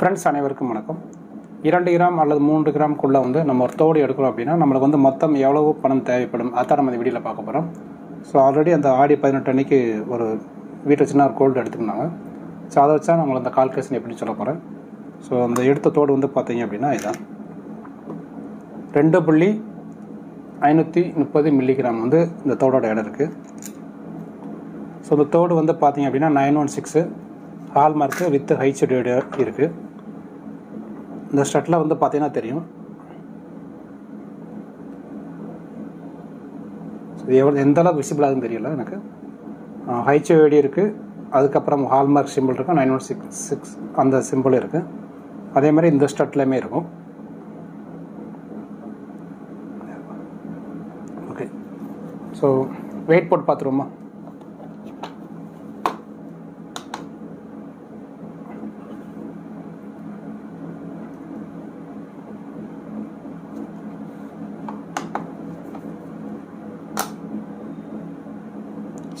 Friends அனைவருக்கும் வணக்கம். இரண்டு கிராம் அல்லது மூன்று கிராம்குள்ளே வந்து நம்ம ஒரு தோடு எடுக்கிறோம் அப்படின்னா நம்மளுக்கு வந்து மொத்தம் எவ்வளவு பணம் தேவைப்படும்? அதான் நம்ம வீடியோவில் பார்க்க போகிறோம் ஸோ ஆல்ரெடி அந்த ஆடி பதினெட்டு அன்னைக்கு ஒரு வீட்டை சின்ன ஒரு கோல்டு எடுத்துருந்தாங்க ஸோ அதை வச்சா நான் உங்களுக்கு அந்த கால்குலேஷன் எப்படி சொல்ல போகிறேன் ஸோ அந்த எடுத்த தோடு வந்து பார்த்தீங்க அப்படின்னா இதுதான் ரெண்டு புள்ளி ஐநூற்றி முப்பது மில்லிகிராம் வந்து இந்த தோடோட இடம் இருக்குது ஸோ இந்த தோடு வந்து பார்த்தீங்க அப்படின்னா nine one six hallmark with ஹைச்சடியோட இருக்குது இந்த ஸ்டட்டில் வந்து பார்த்தீங்கன்னா தெரியும். ஸோ இது எவ்வளோ எந்த அளவுக்கு விசிபிள் ஆகுதுன்னு தெரியல எனக்கு. ஹைச்சோடி இருக்குது அதுக்கப்புறம் ஹால்மார்க் சிம்பிள் இருக்கும் நைன் ஒன் சிக்ஸ் சிக்ஸ் அந்த சிம்பிள் இருக்குது அதே மாதிரி இந்த ஸ்டட்லேயுமே இருக்கும். ஓகே ஸோ வெயிட் போட்டு பார்த்துருவோமா?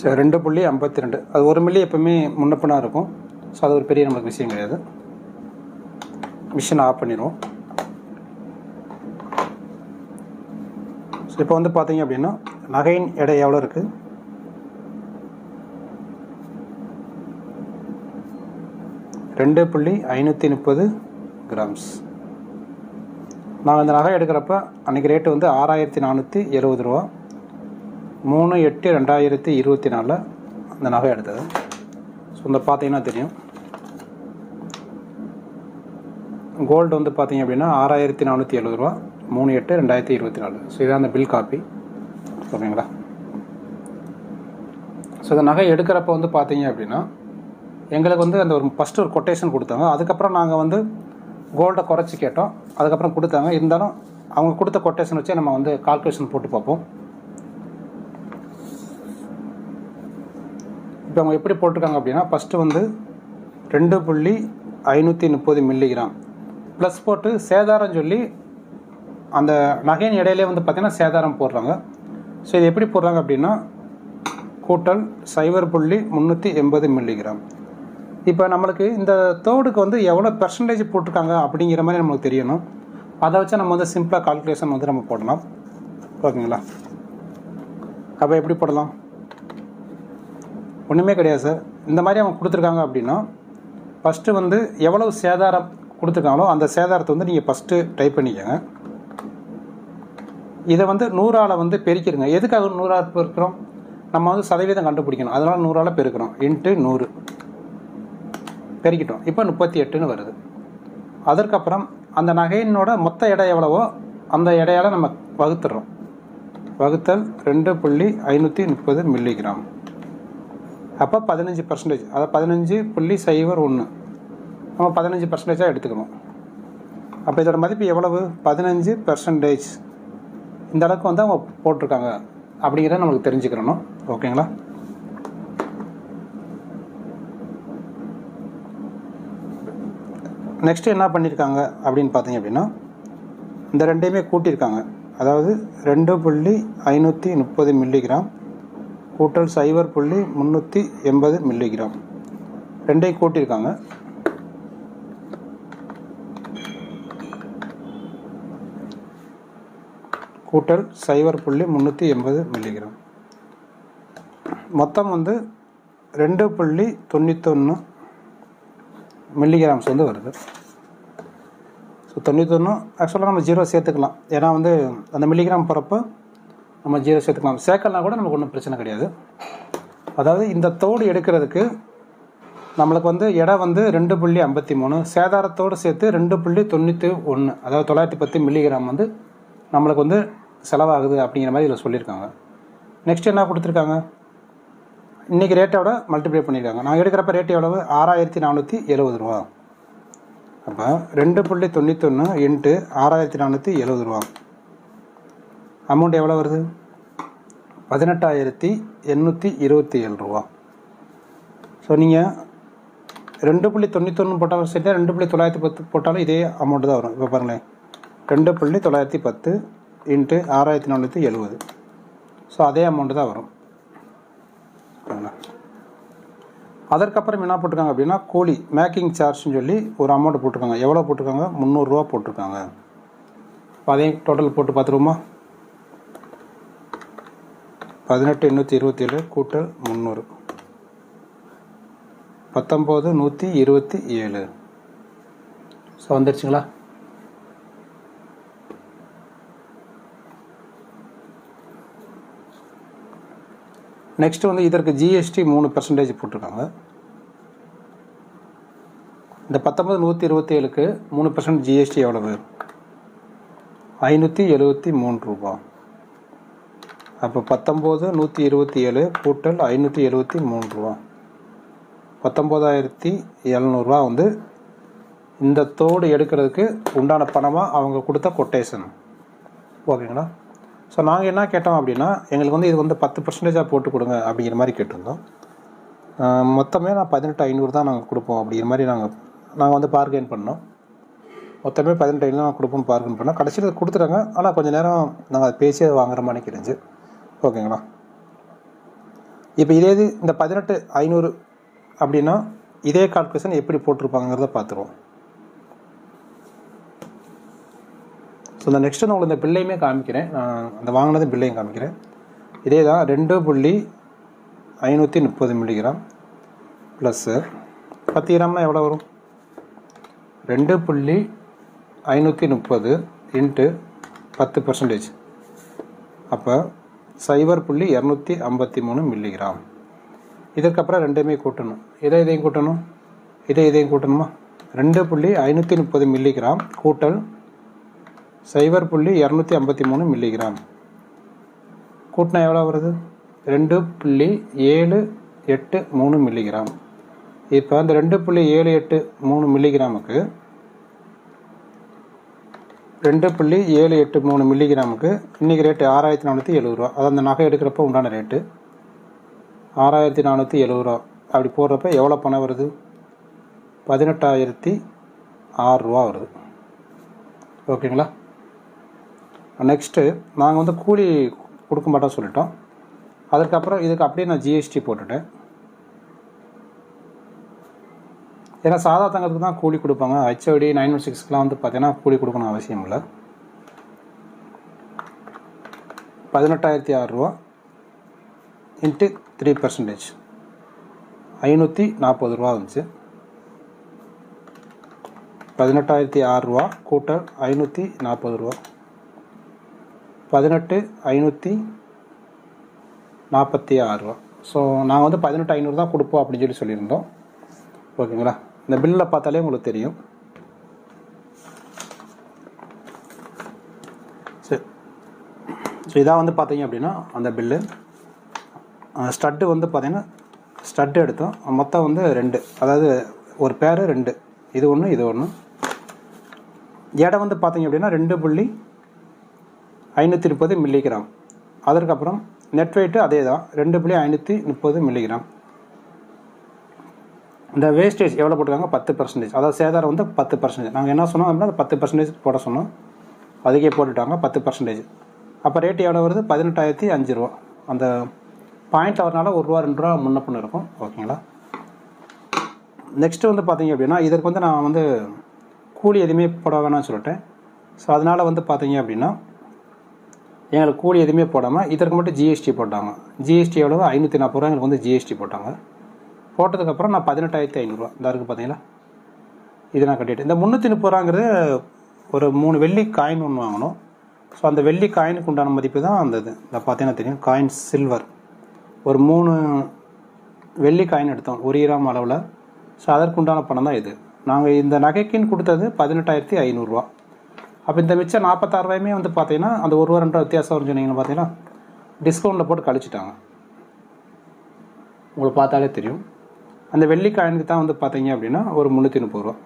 சரி ரெண்டு புள்ளி ஐம்பத்தி ரெண்டு அது ஒரு மில்லி எப்பவுமே முன்னப்பினா இருக்கும். ஸோ அது ஒரு பெரிய நமக்கு விஷயம் கிடையாது. மிஷின் ஆஃப் பண்ணிடுவோம். ஸோ இப்போ வந்து பார்த்தீங்க அப்படின்னா நகையின் எடை எவ்வளோ இருக்குது ரெண்டு புள்ளி ஐநூற்றி முப்பது கிராம்ஸ். நாங்கள் இந்த நகை எடுக்கிறப்ப அன்றைக்கி ரேட்டு வந்து ஆறாயிரத்தி நானூற்றி எழுபது ரூபா. மூணு எட்டு ரெண்டாயிரத்தி இருபத்தி நாலில் அந்த நகை எடுத்தது. ஸோ இந்த பார்த்தீங்கன்னா தெரியும். கோல்டு வந்து பார்த்தீங்க அப்படின்னா ஆறாயிரத்தி நானூற்றி எழுபது ரூபா. மூணு எட்டு ரெண்டாயிரத்தி இருபத்தி நாலு ஸோ இதான் அந்த பில் காப்பி ஓகேங்களா? ஸோ இந்த நகை எடுக்கிறப்ப வந்து பார்த்தீங்க அப்படின்னா எங்களுக்கு வந்து அந்த ஒரு ஃபஸ்ட்டு ஒரு கொட்டேஷன் கொடுத்தாங்க. அதுக்கப்புறம் நாங்கள் வந்து கோல்டை குறைச்சி கேட்டோம். அதுக்கப்புறம் கொடுத்தாங்க. இருந்தாலும் அவங்க கொடுத்த கொட்டேஷன் வச்சே நம்ம வந்து கால்குலேஷன் போட்டு பார்ப்போம். இப்போ அவங்க எப்படி போட்டிருக்காங்க அப்படின்னா ஃபஸ்ட்டு வந்து ரெண்டு புள்ளி ஐநூற்றி முப்பது மில்லிகிராம் ப்ளஸ் போட்டு சேதாரம் சொல்லி அந்த நகையின் இடையிலே வந்து பார்த்திங்கன்னா சேதாரம் போடுறாங்க. ஸோ இது எப்படி போடுறாங்க அப்படின்னா கூட்டல் சைபர் புள்ளி முந்நூற்றி எண்பது மில்லிகிராம் இப்போ நம்மளுக்கு இந்த தோடுக்கு வந்து எவ்வளோ பெர்சன்டேஜ் போட்டிருக்காங்க அப்படிங்கிற மாதிரி நம்மளுக்கு தெரியணும். அதை வச்சு நம்ம வந்து சிம்பிளாக கால்குலேஷன் வந்து நம்ம போடலாம். ஓகேங்களா? அப்போ எப்படி போடலாம்? ஒன்றுமே கிடையாது சார். இந்த மாதிரி அவங்க கொடுத்துருக்காங்க அப்படின்னா ஃபஸ்ட்டு வந்து எவ்வளவு சேதாரம் கொடுத்துருக்காங்களோ அந்த சேதாரத்தை வந்து நீங்கள் ஃபஸ்ட்டு டைப் பண்ணிக்கோங்க. இதை வந்து நூறால் வந்து பெருக்கிடுங்க. எதுக்காக நூறால் பெருக்கிறோம்? நம்ம வந்து சதவீதம் கண்டுபிடிக்கணும். அதனால் நூறால் பெருக்கிறோம். இன்ட்டு நூறு. பெருக்கிட்டோம். இப்போ முப்பத்தி எட்டுன்னு வருது. அதற்கப்புறம் அந்த நகையினோட மொத்த எடை எவ்வளவோ அந்த எடையால் நம்ம வகுத்துடுறோம். வகுத்தல் ரெண்டு புள்ளி ஐநூற்றி முப்பது மில்லிகிராம் அப்போ பதினஞ்சு பர்சன்டேஜ் அதாவது பதினஞ்சு புள்ளி சைபர் ஒன்று நம்ம பதினஞ்சு பர்சன்டேஜாக எடுத்துக்கணும். அப்போ இதோட மதிப்பு எவ்வளவு? பதினஞ்சு பர்சன்டேஜ் இந்த அளவுக்கு வந்து அவங்க போட்டிருக்காங்க. அப்படிங்கிறத நமக்கு தெரிஞ்சுக்கிறணும். ஓகேங்களா? நெக்ஸ்ட்டு என்ன பண்ணியிருக்காங்க அப்படின்னு பார்த்தீங்க அப்படின்னா இந்த ரெண்டையுமே கூட்டியிருக்காங்க. அதாவது ரெண்டு புள்ளி ஐநூற்றி முப்பது மில்லிகிராம் கூட்டல் சைபர் புள்ளி முந்நூற்றி எண்பது மில்லிகிராம் ரெண்டையும் கூட்டியிருக்காங்க கூட்டல் சைபர் புள்ளி முந்நூற்றி எண்பது மில்லிகிராம் மொத்தம் வந்து ரெண்டு புள்ளி தொண்ணூத்தொன்று மில்லிகிராம்ஸ் வந்து வருது. ஸோ தொண்ணூத்தொன்று ஆக்சுவலாக நம்ம ஜீரோ சேர்த்துக்கலாம். ஏன்னா வந்து அந்த மில்லிகிராம் போகிறப்போ நம்ம ஜீரோ சேர்த்துக்கலாம். சேர்க்கலாம் கூட நமக்கு ஒன்றும் பிரச்சனை கிடையாது. அதாவது இந்த தோடு எடுக்கிறதுக்கு நம்மளுக்கு வந்து இடம் வந்து ரெண்டு புள்ளி ஐம்பத்தி மூணு சேதாரத்தோடு சேர்த்து ரெண்டு புள்ளி தொண்ணூற்றி ஒன்று அதாவது தொள்ளாயிரத்தி பத்து மில்லிகிராம் வந்து நம்மளுக்கு வந்து செலவாகுது அப்படிங்கிற மாதிரி இதில் சொல்லியிருக்காங்க. நெக்ஸ்ட் என்ன கொடுத்துருக்காங்க? இன்றைக்கி ரேட்டோட மல்டிப்ளை பண்ணியிருக்காங்க. நான் எடுக்கிறப்ப ரேட் எவ்வளவு? ஆறாயிரத்தி நானூற்றி எழுபது ரூபா. அப்போ ரெண்டு புள்ளி தொண்ணூத்தொன்று இன்ட்டு ஆறாயிரத்தி நானூற்றி எழுபது ரூபா. அமௌண்ட் எவ்வளோ வருது? பதினெட்டாயிரத்தி எண்ணூற்றி இருபத்தி ஏழு ரூபா. ஸோ நீங்கள் ரெண்டு புள்ளி தொண்ணூத்தொன்று போட்டாலும் சரி ரெண்டு புள்ளி தொள்ளாயிரத்தி பத்து போட்டாலும் இதே அமௌண்ட்டு தான் வரும். இப்போ பாருங்களேன். ரெண்டு புள்ளி தொள்ளாயிரத்தி பத்து இன்ட்டு ஆறாயிரத்தி நானூற்றி எழுபது. ஸோ அதே அமௌண்ட்டு தான் வரும். அதற்கப்புறம் என்ன போட்டிருக்காங்க அப்படின்னா கூலி மேக்கிங் சார்ஜ்னு சொல்லி ஒரு அமௌண்ட் போட்டிருக்காங்க. எவ்வளோ போட்டிருக்காங்க? முந்நூறுரூவா போட்டிருக்காங்க. அதையும் டோட்டல் போட்டு பார்த்துருவோமா? பதினெட்டு எண்ணூற்றி இருபத்தி ஏழு கூட்டல் முந்நூறு பத்தொம்போது நூற்றி இருபத்தி ஏழு. ஸோ வந்துருச்சுங்களா? நெக்ஸ்ட் வந்து இதற்கு ஜிஎஸ்டி மூணு பர்சன்டேஜ் போட்டிருக்காங்க. இந்த பத்தொம்பது நூற்றி இருபத்தி ஏழுக்கு மூணு பர்சன்ட் ஜிஎஸ்டி எவ்வளவு? ஐநூற்றி எழுபத்தி மூணு ரூபாய் அப்போ பத்தொம்போது நூற்றி இருபத்தி ஏழு கூட்டல் ஐநூற்றி எழுபத்தி மூணு ரூபா. பத்தொம்போதாயிரத்தி எழுநூறுவா வந்து இந்த தோடு எடுக்கிறதுக்கு உண்டான பணமாக அவங்க கொடுத்த கொட்டேஷன் ஓகேங்களா? ஸோ நாங்கள் என்ன கேட்டோம் அப்படின்னா எங்களுக்கு வந்து இது வந்து பத்து பர்சன்டேஜாக போட்டு கொடுங்க அப்படிங்கிற மாதிரி கேட்டிருந்தோம். மொத்தமே நான் பதினெட்டு ஐநூறு தான் நாங்கள் கொடுப்போம் அப்படிங்கிற மாதிரி நாங்கள் நாங்கள் வந்து பார்கெயின் பண்ணோம். மொத்தமே பதினெட்டு ஐநூறு நாங்கள் கொடுப்போம் பார்கெயின் பண்ணோம். கடைசியில் கொடுத்துட்டாங்க. ஆனால் கொஞ்சம் நேரம் நாங்கள் பேசியே பேசி வாங்குற மாதிரி கிடைஞ்சு ஓகேங்களா? இப்போ இதே இது இந்த பதினெட்டு ஐநூறு அப்படின்னா இதே கால்குலேஷன் எப்படி போட்டிருப்பாங்கிறத பார்த்துருவோம். ஸோ இந்த நெக்ஸ்ட்டு நான் உங்களுக்கு இந்த பில்லையுமே காமிக்கிறேன். நான் அந்த வாங்கினது பில்லையும் காமிக்கிறேன். இதே தான் ரெண்டு புள்ளி ஐநூற்றி முப்பது மில்லிகிராம் ப்ளஸ்ஸு பத்து கிராம்னா எவ்வளோ வரும்? ரெண்டு புள்ளி ஐநூற்றி முப்பது இன்ட்டு பத்து பர்சன்டேஜ் அப்போ சைபர் புள்ளி இரநூத்தி ஐம்பத்தி மூணு மில்லிகிராம் இதற்கப்புறம் ரெண்டுமே கூட்டணும். இதை இதையும் கூட்டணும். இதை இதையும் கூட்டணுமா? ரெண்டு புள்ளி ஐநூற்றி முப்பது மில்லிகிராம் கூட்டல் சைபர் புள்ளி இரநூத்தி ஐம்பத்தி மூணு மில்லிகிராம் கூட்டினா எவ்வளோ வருது? ரெண்டு புள்ளி ஏழு எட்டு மூணு மில்லிகிராம் இப்போ அந்த ரெண்டு புள்ளி ஏழு எட்டு மூணு மில்லிகிராமுக்கு ரெண்டு புள்ளி ஏழு எட்டு மூணு மில்லிகிராமுக்கு இன்றைக்கி ரேட்டு ஆறாயிரத்தி நானூற்றி எழுபது ரூபா. அது அந்த நகை எடுக்கிறப்ப உண்டான ரேட்டு ஆறாயிரத்தி நானூற்றி எழுபது ரூபா. அப்படி போடுறப்ப எவ்வளோ பணம் வருது? பதினெட்டாயிரத்தி ஆறுரூவா வருது. ஓகேங்களா? நெக்ஸ்ட்டு நாங்கள் வந்து கூலி கொடுக்க மாட்டோம் சொல்லிட்டோம். அதுக்கப்புறம் இதுக்கு அப்படியே நான் ஜிஎஸ்டி போட்டுட்டேன். ஏன்னா சாதா தங்கத்துக்கு தான் கூலி கொடுப்பாங்க. ஹெச்ஓடி நைன் ஒன் சிக்ஸ்க்கெலாம் வந்து பார்த்தீங்கன்னா கூலி கொடுக்கணும் அவசியம் இல்லை. பதினெட்டாயிரத்தி ஆறுரூவா இன்ட்டு த்ரீ பர்சன்டேஜ் ஐநூற்றி நாற்பது ரூபா வந்துச்சு. பதினெட்டாயிரத்தி ஆறுரூவா கூட்டல் ஐநூற்றி நாற்பது ரூபா. பதினெட்டு ஐநூற்றி நாற்பத்தி ஆறுரூவா ஸோ நாங்கள் வந்து பதினெட்டு ஐநூறு தான் கொடுப்போம் அப்படின்னு சொல்லி சொல்லியிருந்தோம். ஓகேங்களா? இந்த பில்லில் பார்த்தாலே உங்களுக்கு தெரியும். சரி. ஸோ இதாக வந்து பார்த்தீங்க அப்படின்னா அந்த பில்லு. ஸ்டட்டு வந்து பார்த்தீங்கன்னா ஸ்டட்டு எடுத்தோம். மொத்தம் வந்து ரெண்டு. அதாவது ஒரு பேர் ரெண்டு. இது ஒன்று இது ஒன்று எடை வந்து பார்த்தீங்க அப்படின்னா ரெண்டு புள்ளி ஐநூற்றி முப்பது மில்லிகிராம் அதற்கப்புறம் நெட் வெயிட்டு அதே தான் ரெண்டு புள்ளி ஐநூற்றி முப்பது மில்லிகிராம் இந்த வேஸ்டேஜ் எவ்வளோ போட்டிருக்காங்க? பத்து பர்சன்டேஜ் அதாவது சேதாரம் வந்து பத்து பர்சன்டேஜ் நாங்கள் என்ன சொன்னோம் அப்படின்னா பத்து பர்சன்டேஜ் போட சொன்னோம். அதுக்கே போட்டுட்டாங்க பத்து பர்சன்டேஜ் அப்போ ரேட் எவ்வளோ வருது? பதினெட்டாயிரத்தி அஞ்சு ரூபா. அந்த பாயிண்ட் வரனால ஒரு ரூபா ரெண்டு ரூபா முன்ன பின்ன இருக்கும். ஓகேங்களா நெக்ஸ்ட்டு வந்து பார்த்தீங்க அப்படின்னா இதற்கு வந்து நான் வந்து கூலி எதுவுமே போட வேணாம்னு சொல்லிட்டேன். ஸோ அதனால் வந்து பார்த்தீங்க அப்படின்னா எங்களுக்கு கூலி எதுவுமே போடாமல் இதற்கு மட்டும் ஜிஎஸ்டி போட்டாங்க. ஜிஎஸ்டி எவ்வளோ ஐநூற்றி நாற்பது ரூபா எங்களுக்கு வந்து ஜிஎஸ்டி போட்டாங்க. போட்டதுக்கப்புறம் நான் பதினெட்டாயிரத்தி ஐநூறுரூவா இந்த இருக்குது பார்த்தீங்களா இது நான் கட்டிட்டேன். இந்த முந்நூற்றி முப்பது ஒரு மூணு வெள்ளி காயின் ஒன்று வாங்கணும். ஸோ அந்த வெள்ளி காயினுக்கு உண்டான மதிப்பு தான் அந்த இது. இந்த பார்த்தீங்கன்னா தெரியும். காயின் சில்வர் ஒரு மூணு வெள்ளி காயின் எடுத்தோம். ஒரு கிராம் அளவில். ஸோ அதற்கு உண்டான பணம் தான் இது. நாங்கள் இந்த நகைக்குன்னு கொடுத்தது பதினெட்டாயிரத்தி ஐநூறுரூவா அப்போ இந்த மிச்சம் நாற்பத்தாறு ரூபாயுமே வந்து பார்த்தீங்கன்னா அந்த ஒரு ரூபா ரெண்டு ரூபா வித்தியாசம் வரும் சொன்னீங்கன்னு பார்த்தீங்கன்னா டிஸ்கவுண்ட்டில் போட்டு கழிச்சிட்டாங்க. உங்களுக்கு பார்த்தாலே தெரியும். அந்த வெள்ளிக்கிழனுக்கு தான் வந்து பார்த்தீங்க அப்படின்னா ஒரு முந்நூற்றி முப்பது ரூபா.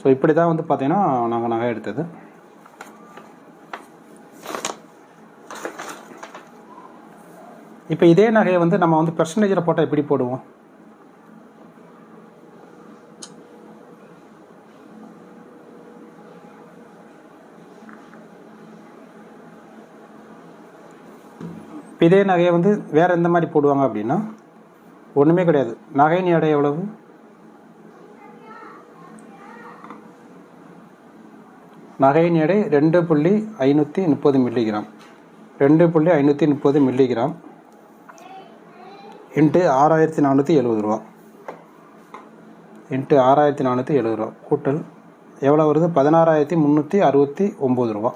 ஸோ இப்படி தான் வந்து பார்த்தீங்கன்னா நாங்கள் நகை எடுத்தது. இப்போ இதே நகையை வந்து நம்ம வந்து பெர்சன்டேஜில் போட்டால் எப்படி போடுவோம்? இப்போ இதே நகையை வந்து வேறு எந்த மாதிரி போடுவாங்க அப்படின்னா ஒன்றுமே கிடையாது. நகையின் எடை எவ்வளவு? நகையின் எடை ரெண்டு புள்ளி ஐநூற்றி முப்பது மில்லிகிராம் ரெண்டு புள்ளி ஐநூற்றி முப்பது மில்லிகிராம் இன்ட்டு ஆறாயிரத்தி நானூற்றி எழுபது ரூபா. இன்ட்டு ஆறாயிரத்தி நானூற்றி எழுபது ரூபா. கூட்டல் எவ்வளோ வருது? பதினாறாயிரத்தி முந்நூற்றி அறுபத்தி ஒம்பது ரூபா.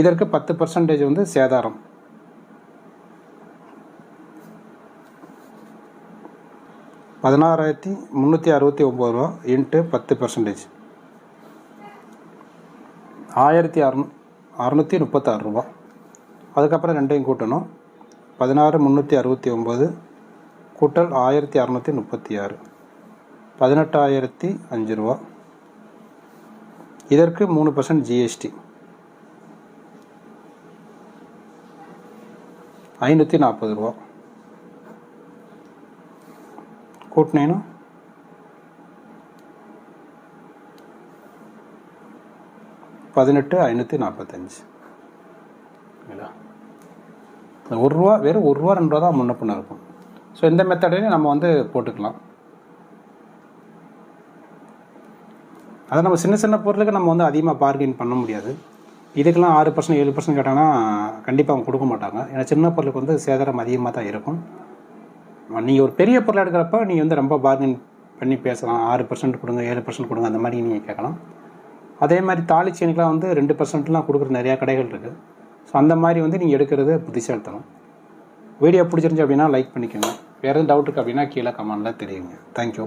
இதற்கு பத்து பர்சன்டேஜ் வந்து சேதாரம். பதினாறாயிரத்தி முந்நூற்றி அறுபத்தி ஒம்பது ரூபா இன்ட்டு பத்து பர்சன்டேஜ் ஆயிரத்தி அறுநூ அறநூற்றி முப்பத்தாறு ரூபா. அதுக்கப்புறம் ரெண்டையும் கூட்டணும். பதினாறு முந்நூற்றி அறுபத்தி ஒம்பது கூட்டல் ஆயிரத்தி அறநூற்றி முப்பத்தி ஆறு. பதினெட்டாயிரத்தி அஞ்சு ரூபா. இதற்கு மூணு பர்சன்ட் ஜிஎஸ்டி ஐநூற்றி நாற்பது ரூபா. கூட்டினேன்னா பதினெட்டு ஐநூற்றி நாற்பத்தஞ்சு. இல்லைங்களா ஒரு ரூபா வெறும் ஒரு ரூபா ரெண்டு ரூபா தான் முன்ன பின்ன இருக்கும். ஸோ இந்த மெத்தடையும் நம்ம வந்து போட்டுக்கலாம். அதை நம்ம சின்ன சின்ன பொருளுக்கு நம்ம வந்து அதிகமாக பார்கெயின் பண்ண முடியாது. இதுக்கெல்லாம் ஆறு பர்சன்ட் ஏழு பர்சன்ட் கேட்டாங்கன்னா கண்டிப்பாக அவங்க கொடுக்க மாட்டாங்க. ஏன்னா சின்ன பொருளுக்கு வந்து சேதாரம் அதிகமாக தான் இருக்கும். நீங்கள் ஒரு பெரிய பொருள் எடுக்கிறப்ப நீங்கள் வந்து ரொம்ப பார்கன் பண்ணி பேசலாம். ஆறு பர்சன்ட் கொடுங்க ஏழு பர்சன்ட் கொடுங்க அந்த மாதிரி நீங்கள் கேட்கலாம். அதே மாதிரி தாலி செயினுக்குலாம் வந்து ரெண்டு பர்சன்ட்லாம் கொடுக்குற நிறையா கடைகள் இருக்குது ஸோ அந்த மாதிரி வந்து நீங்கள் எடுக்கிறது புத்திசாலித்தனம். வீடியோ பிடிச்சிருந்துச்சு அப்படின்னா லைக் பண்ணிக்கோங்க. வேறு எதுவும் டவுட் இருக்குது அப்படின்னா கீழே கமெண்டில் தெரியுங்க தேங்க்யூ